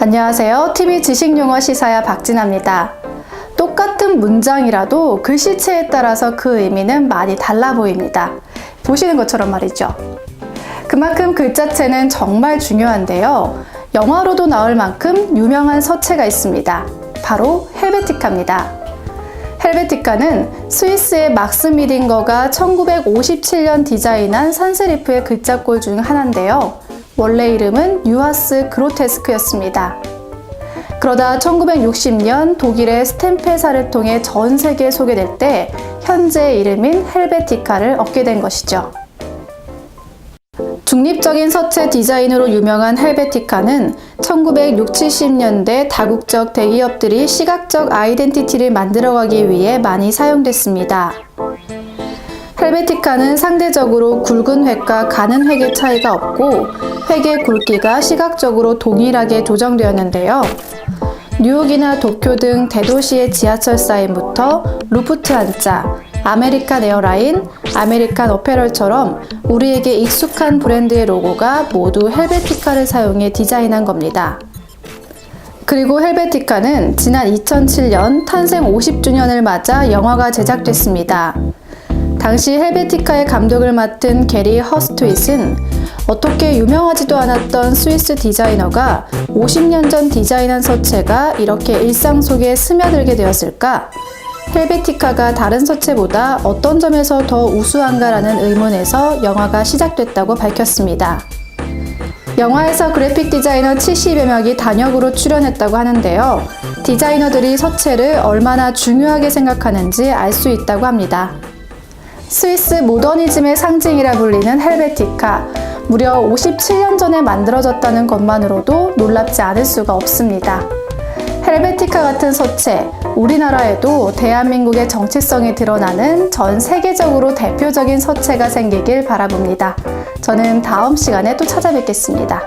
안녕하세요. TV 지식용어 시사야 박진아입니다. 똑같은 문장이라도 글씨체에 따라서 그 의미는 많이 달라 보입니다. 보시는 것처럼 말이죠. 그만큼 글자체는 정말 중요한데요. 영화로도 나올 만큼 유명한 서체가 있습니다. 바로 헬베티카입니다. 헬베티카는 스위스의 막스 미딩거가 1957년 디자인한 산세리프의 글자꼴 중 하나인데요. 원래 이름은 유하스 그로테스크였습니다. 그러다 1960년 독일의 스탬페사를 통해 전 세계에 소개될 때 현재 이름인 헬베티카를 얻게 된 것이죠. 중립적인 서체 디자인으로 유명한 헬베티카는 1960, 70년대 다국적 대기업들이 시각적 아이덴티티를 만들어가기 위해 많이 사용됐습니다. 헬베티카는 상대적으로 굵은 획과 가는 획의 차이가 없고 획의 굵기가 시각적으로 동일하게 조정되었는데요. 뉴욕이나 도쿄 등 대도시의 지하철 사인부터 루프트 한자, 아메리칸 에어라인, 아메리칸 어페럴처럼 우리에게 익숙한 브랜드의 로고가 모두 헬베티카를 사용해 디자인한 겁니다. 그리고 헬베티카는 지난 2007년 탄생 50주년을 맞아 영화가 제작됐습니다. 당시 헬베티카의 감독을 맡은 게리 허스트윗은 어떻게 유명하지도 않았던 스위스 디자이너가 50년 전 디자인한 서체가 이렇게 일상 속에 스며들게 되었을까? 헬베티카가 다른 서체보다 어떤 점에서 더 우수한가라는 의문에서 영화가 시작됐다고 밝혔습니다. 영화에서 그래픽 디자이너 70여 명이 단역으로 출연했다고 하는데요. 디자이너들이 서체를 얼마나 중요하게 생각하는지 알 수 있다고 합니다. 스위스 모더니즘의 상징이라 불리는 헬베티카. 무려 57년 전에 만들어졌다는 것만으로도 놀랍지 않을 수가 없습니다. 헬베티카 같은 서체, 우리나라에도 대한민국의 정체성이 드러나는 전 세계적으로 대표적인 서체가 생기길 바라봅니다. 저는 다음 시간에 또 찾아뵙겠습니다.